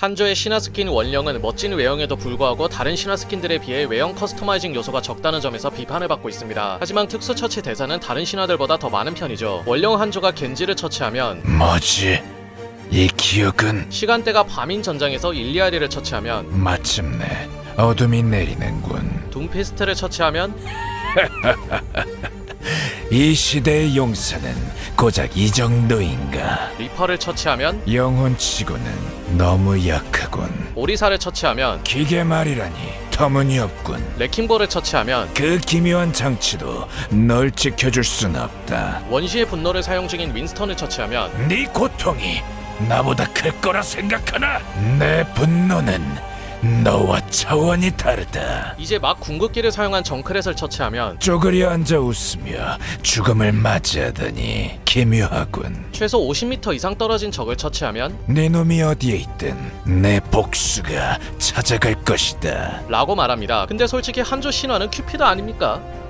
한조의 신화 스킨 원령은 멋진 외형에도 불구하고 다른 신화 스킨들에 비해 외형 커스터마이징 요소가 적다는 점에서 비판을 받고 있습니다. 하지만 특수 처치 대사는 다른 신화들보다 더 많은 편이죠. 원령 한조가 겐지를 처치하면 뭐지? 이 기억은 시간대가 밤인 전장에서 일리아리를 처치하면 마침내 어둠이 내리는군. 둠피스트를 처치하면 이 시대의 용사는 고작 이 정도인가? 리퍼를 처치하면 영혼치고는 너무 약하군. 오리사를 처치하면 기계 말이라니 터무니없군. 레킹볼을 처치하면 그 기묘한 장치도 널 지켜줄 순 없다. 원시의 분노를 사용 중인 윈스턴을 처치하면 네 고통이 나보다 클 거라 생각하나? 내 분노는 너와 차원이 다르다. 이제 막 궁극기를 사용한 정크렛을 처치하면 쪼그려 앉아 웃으며 죽음을 맞이하다니 기묘하군. 최소 50m 이상 떨어진 적을 처치하면 네 놈이 어디에 있든 내 복수가 찾아갈 것이다. 라고 말합니다. 근데 솔직히 한조 신화는 큐피드 아닙니까?